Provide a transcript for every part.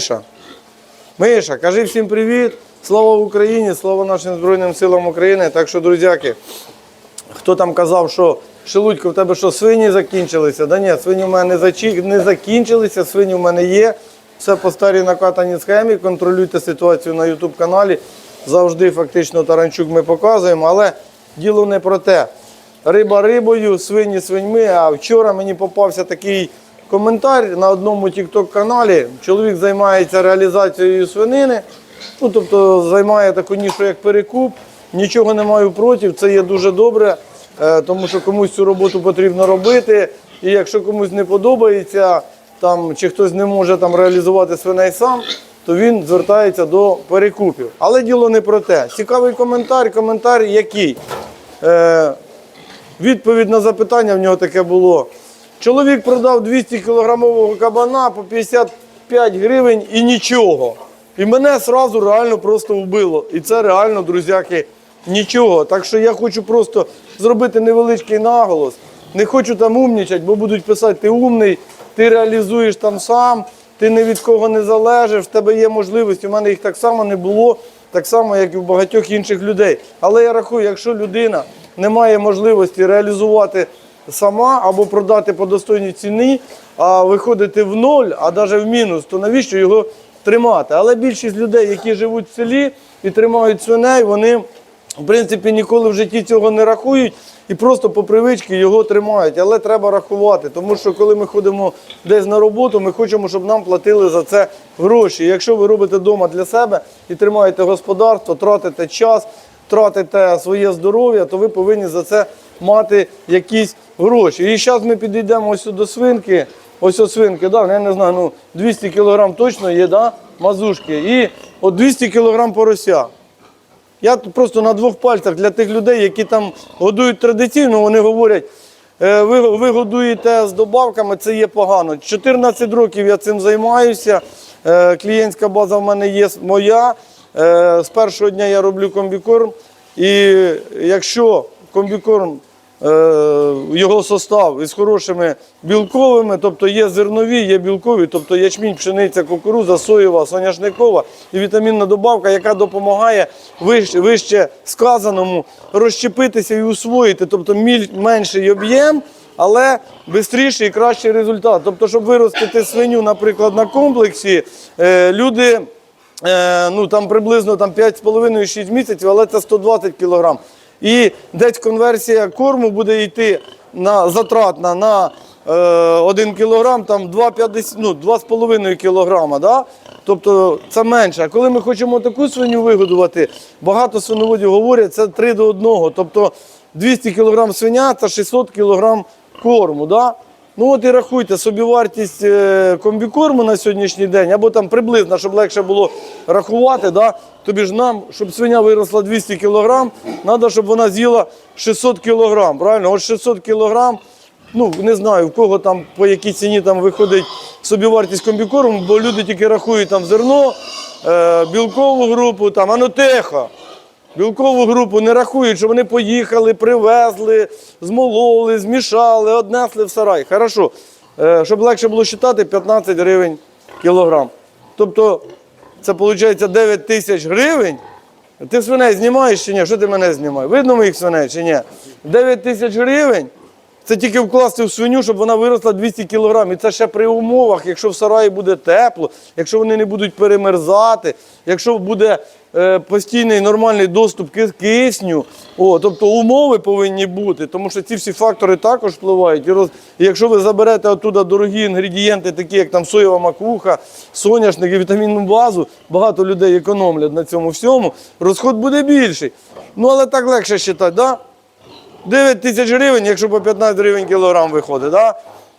Миша, Миша, кажи всім привіт. Слава Україні, слава нашим Збройним силам України. Так що, друзяки, хто там казав, що Шелудько, в тебе що, свині закінчилися? Да ні, свині в мене не, закінчилися, свині в мене є. Все по старій накатаній схемі. Контролюйте ситуацію на YouTube каналі. Завжди фактично таранчук ми показуємо, але діло не про те. Риба рибою, свині свиньми. А вчора мені попався такий коментар на одному TikTok каналі. Чоловік займається реалізацією свинини. Ну, тобто займає таку нішу, як перекуп. Нічого не маю проти, це є дуже добре, е, тому що комусь цю роботу потрібно робити. І якщо комусь не подобається, там, чи хтось не може там реалізувати свиней сам, то він звертається до перекупів. Але діло не про те. Цікавий коментар, коментар який. Е, Відповідь на запитання в нього таке було. Чоловік продав 200 кілограмового кабана по 55 гривень і нічого. І мене сразу реально просто вбило. І це реально, друзяки, нічого. Так що я хочу просто зробити невеличкий наголос. Не хочу там умнічати, бо будуть писати, ти умний, ти реалізуєш там сам, ти ні від кого не залежиш, в тебе є можливості. У мене їх так само не було, так само, як і в багатьох інших людей. Але я рахую, якщо людина не має можливості реалізувати сама або продати по достойній ціні, а виходити в ноль, а навіть в мінус, то навіщо його тримати? Але більшість людей, які живуть в селі і тримають свиней, вони в принципі ніколи в житті цього не рахують і просто по привичці його тримають. Але треба рахувати, тому що коли ми ходимо десь на роботу, ми хочемо, щоб нам платили за це гроші. Якщо ви робите вдома для себе і тримаєте господарство, тратите час, тратите своє здоров'я, то ви повинні за це мати якісь гроші. І зараз ми підійдемо ось до свинки. Ось ось свинки, да, я не знаю, ну 200 кг точно є, да, мазушки. І от 200 кг порося. Я просто на двох пальцях для тих людей, які там годують традиційно, вони говорять, «Е, ви, ви годуєте з добавками, це є погано. 14 років я цим займаюся. Е, Клієнтська база в мене є моя. Е, З першого дня я роблю комбікорм. І якщо комбікорм е, його состав із хорошими білковими, тобто є зернові, є білкові, тобто ячмінь, пшениця, кукуруза, соєва, соняшникова і вітамінна добавка, яка допомагає вище, вище сказаному розщепитися і усвоїти, тобто менший об'єм. Але швидший і кращий результат. Тобто, щоб виростити свиню, наприклад, на комплексі, е, люди Е, ну там приблизно там 5,5-6 місяців, але це 120 кг. І десь конверсія корму буде йти на затратна на е, 1 кг, там 2,5 ну, 2,5 кг. Да? Тобто це менше. А коли ми хочемо таку свиню вигодувати, багато свиноводів говорять, це 3 до 1. Тобто 200 кг свиня це 600 кг корму. Да? Ну от і рахуйте собівартість е, комбікорму на сьогоднішній день, або там приблизно, щоб легше було рахувати. Да? Тобі ж нам, щоб свиня виросла 200 кг, треба, щоб вона з'їла 600 кг. Правильно? От 600 кг, ну не знаю, в кого там по якій ціні там виходить собівартість комбікорму, бо люди тільки рахують там зерно, е, білкову групу, там, а тихо. Білкову групу не рахують, що вони поїхали, привезли, змололи, змішали, однесли в сарай. Хорошо. Е, Щоб легше було вважати, 15 гривень кілограм. Тобто це виходить 9 тисяч гривень. Ти свиней знімаєш чи ні? Що ти мене знімаєш? Видно моїх свиней чи ні? 9 тисяч гривень. Це тільки вкласти в свиню, щоб вона виросла 200 кг. І це ще при умовах, якщо в сараї буде тепло, якщо вони не будуть перемерзати, якщо буде постійний нормальний доступ ки- кисню. О, тобто умови повинні бути, тому що ці всі фактори також впливають. І, роз... і якщо ви заберете оттуда дорогі інгредієнти, такі як там соєва макуха, соняшник і вітамінну базу, багато людей економлять на цьому всьому, розход буде більший. Ну але так легше вважати, да? 9 тисяч гривень, якщо по 15 гривень кілограм виходить, да?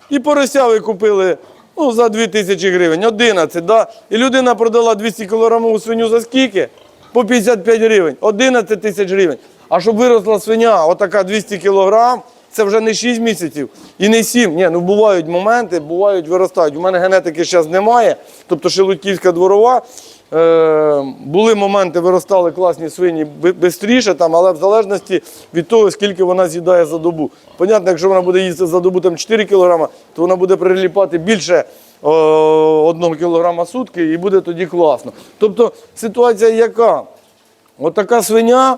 і порося ви купили ну, за 2 тисячі гривень, 11, да? і людина продала 200 кілограмову свиню за скільки? По 55 гривень, 11 тисяч гривень. А щоб виросла свиня, отака 200 кілограм, це вже не 6 місяців і не 7. Ні, ну бувають моменти, бувають, виростають. У мене генетики зараз немає, тобто Шелудьківська дворова. Е, були моменти, виростали класні свині швидше, але в залежності від того, скільки вона з'їдає за добу. Понятно, якщо вона буде їсти за добу там, 4 кг, то вона буде приліпати більше одного кілограма сутки і буде тоді класно. Тобто ситуація яка? Отака свиня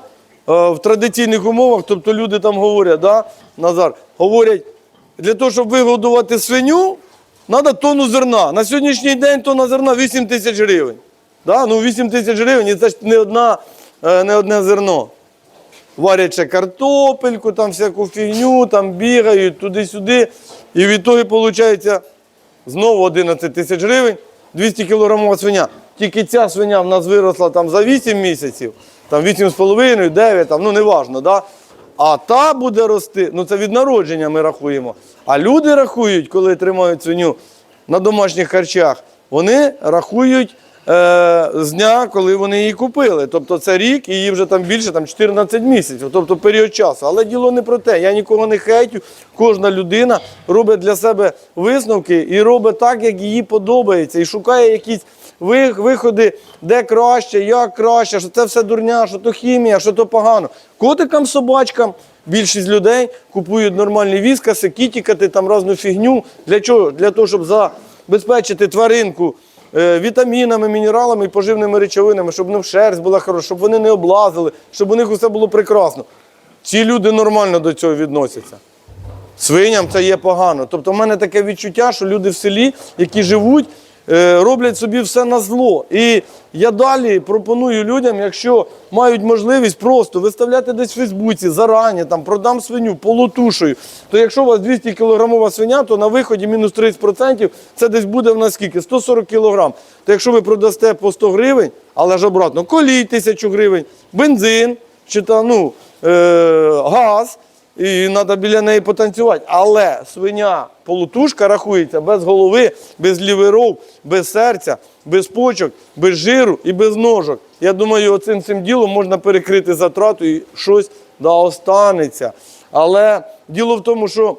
е, в традиційних умовах, тобто люди там говорять, да, Назар, говорять, для того, щоб вигодувати свиню, треба тонну зерна. На сьогоднішній день тонна зерна 8 тисяч гривень. Да? Ну 8 тисяч гривень і це ж не, одна, е, не одне зерно. Варять картопельку, там всяку фігню, там бігають туди-сюди. І в ітогі виходить знову 11 тисяч гривень, 200 кілограмова свиня. Тільки ця свиня в нас виросла там за 8 місяців, там 8,5, 9, там, ну неважно, да? А та буде рости, ну це від народження ми рахуємо. А люди рахують, коли тримають свиню на домашніх харчах, вони рахують з дня, коли вони її купили. Тобто це рік і їй вже там більше там 14 місяців, тобто період часу. Але діло не про те. Я нікого не хейтю. Кожна людина робить для себе висновки і робить так, як їй подобається, і шукає якісь виходи, де краще, як краще, що це все дурня, що то хімія, що то погано. Котикам, собачкам. Більшість людей купують нормальні віскаси, кітікати, там різну фігню. Для чого? Для того, щоб забезпечити тваринку е, вітамінами, мінералами і поживними речовинами, щоб в шерсть була хороша, щоб вони не облазили, щоб у них усе було прекрасно. Ці люди нормально до цього відносяться. Свиням це є погано. Тобто в мене таке відчуття, що люди в селі, які живуть, е, роблять собі все на зло. І я далі пропоную людям, якщо мають можливість просто виставляти десь в Фейсбуці зарані, там продам свиню полутушою, то якщо у вас 200 кілограмова свиня, то на виході мінус 30% це десь буде в нас скільки? 140 кілограм. То якщо ви продасте по 100 гривень, але ж обратно, колій 1000 гривень, бензин, чи та, ну, е, газ, і треба біля неї потанцювати. Але свиня полутушка рахується без голови, без ліверов, без серця, без почок, без жиру і без ножок. Я думаю, оцим цим ділом можна перекрити затрату і щось да останеться. Але діло в тому, що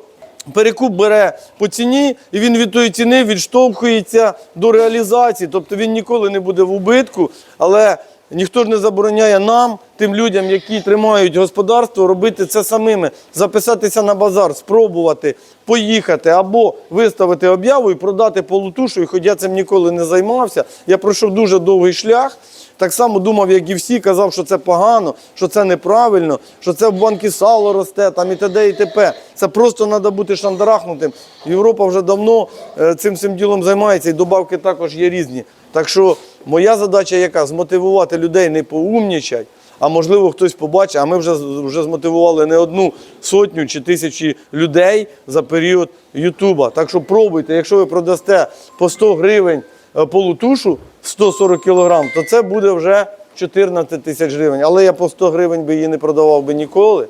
перекуп бере по ціні, і він від тої ціни відштовхується до реалізації. Тобто він ніколи не буде в убитку, але ніхто ж не забороняє нам, тим людям, які тримають господарство, робити це самими, записатися на базар, спробувати, поїхати або виставити об'яву і продати полутушу. І хоч я цим ніколи не займався, я пройшов дуже довгий шлях. Так само думав, як і всі, казав, що це погано, що це неправильно, що це в банки сало росте, там і т.д. і т.п. Це просто треба бути шандарахнутим. Європа вже давно е, цим цим ділом займається, і добавки також є різні. Так що моя задача яка? Змотивувати людей не поумнічать, а можливо хтось побачить, а ми вже, вже змотивували не одну сотню чи тисячі людей за період Ютуба. Так що пробуйте, якщо ви продасте по 100 гривень е, полутушу 140 кілограм, то це буде вже 14 тисяч гривень. Але я по 100 гривень би її не продавав би ніколи.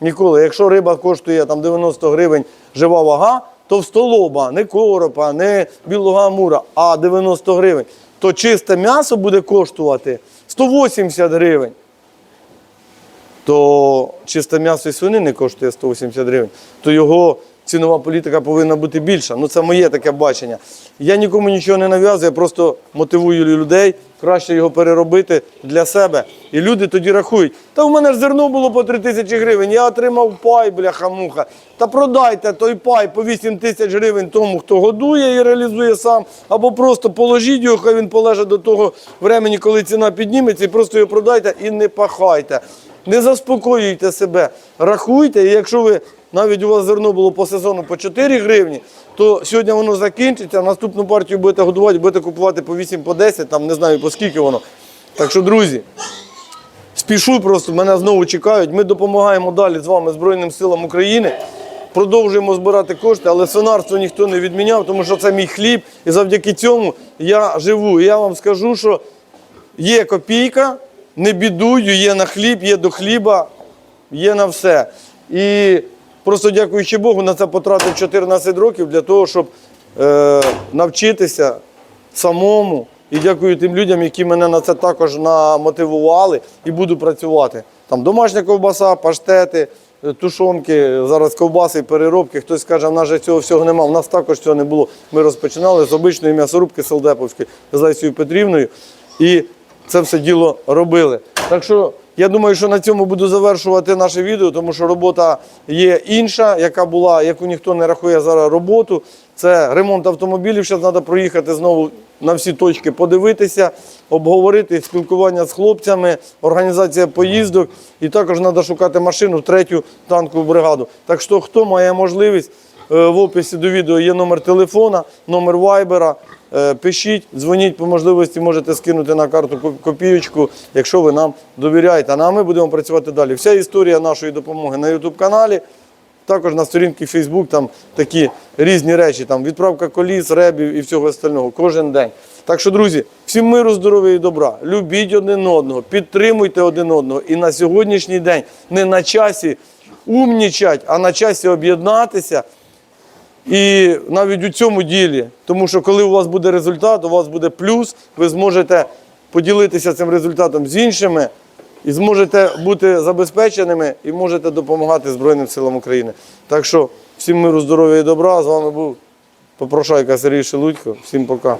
Ніколи. Якщо риба коштує там 90 гривень жива вага, то в столоба, не коропа, не білого амура, а 90 гривень, то чисте м'ясо буде коштувати 180 гривень. То чисте м'ясо і свинини коштує 180 гривень, то його цінова політика повинна бути більша. Ну це моє таке бачення. Я нікому нічого не нав'язую, я просто мотивую людей краще його переробити для себе. І люди тоді рахують, та в мене ж зерно було по 3 тисячі гривень, я отримав пай, бляха-муха. Та продайте той пай по 8 тисяч гривень тому, хто годує і реалізує сам, або просто положіть його, хай він полежить до того времени, коли ціна підніметься, і просто його продайте і не пахайте. Не заспокоюйте себе, рахуйте, і якщо ви навіть у вас зерно було по сезону по 4 гривні, то сьогодні воно закінчиться, наступну партію будете годувати, будете купувати по 8, по 10, там не знаю по скільки воно. Так що, друзі, спішу просто, мене знову чекають. Ми допомагаємо далі з вами Збройним силам України. Продовжуємо збирати кошти, але свинарство ніхто не відміняв, тому що це мій хліб, і завдяки цьому я живу. І я вам скажу, що є копійка, не бідую, є на хліб, є до хліба, є на все. І просто дякуючи Богу, на це потратив 14 років для того, щоб е, навчитися самому. І дякую тим людям, які мене на це також намотивували і буду працювати. Там домашня ковбаса, паштети, е, тушонки, зараз ковбаси, переробки. Хтось каже, в нас же цього всього немає. У нас також цього не було. Ми розпочинали з обичної м'ясорубки Солдеповської з Лесією Петрівною. І це все діло робили. Так що Я думаю, що на цьому буду завершувати наше відео, тому що робота є інша, яка була, яку ніхто не рахує зараз роботу. Це ремонт автомобілів. Зараз треба проїхати знову на всі точки, подивитися, обговорити спілкування з хлопцями, організація поїздок. І також треба шукати машину, третю танкову бригаду. Так що, хто має можливість, е, в описі до відео є номер телефона, номер вайбера. Е, Пишіть, дзвоніть по можливості, можете скинути на карту ко- копійочку, якщо ви нам довіряєте. Ну, А ми будемо працювати далі. Вся історія нашої допомоги на YouTube каналі. Також на сторінці Facebook там такі різні речі, там відправка коліс, ребів і всього остального кожен день. Так що, друзі, всім миру, здоров'я і добра. Любіть один одного, підтримуйте один одного. І на сьогоднішній день не на часі умнічать, а на часі об'єднатися. І навіть у цьому ділі, тому що коли у вас буде результат, у вас буде плюс, ви зможете поділитися цим результатом з іншими і зможете бути забезпеченими і можете допомагати Збройним силам України. Так що всім миру, здоров'я і добра. З вами був Попрошайка Сергій Шелудько. Всім пока.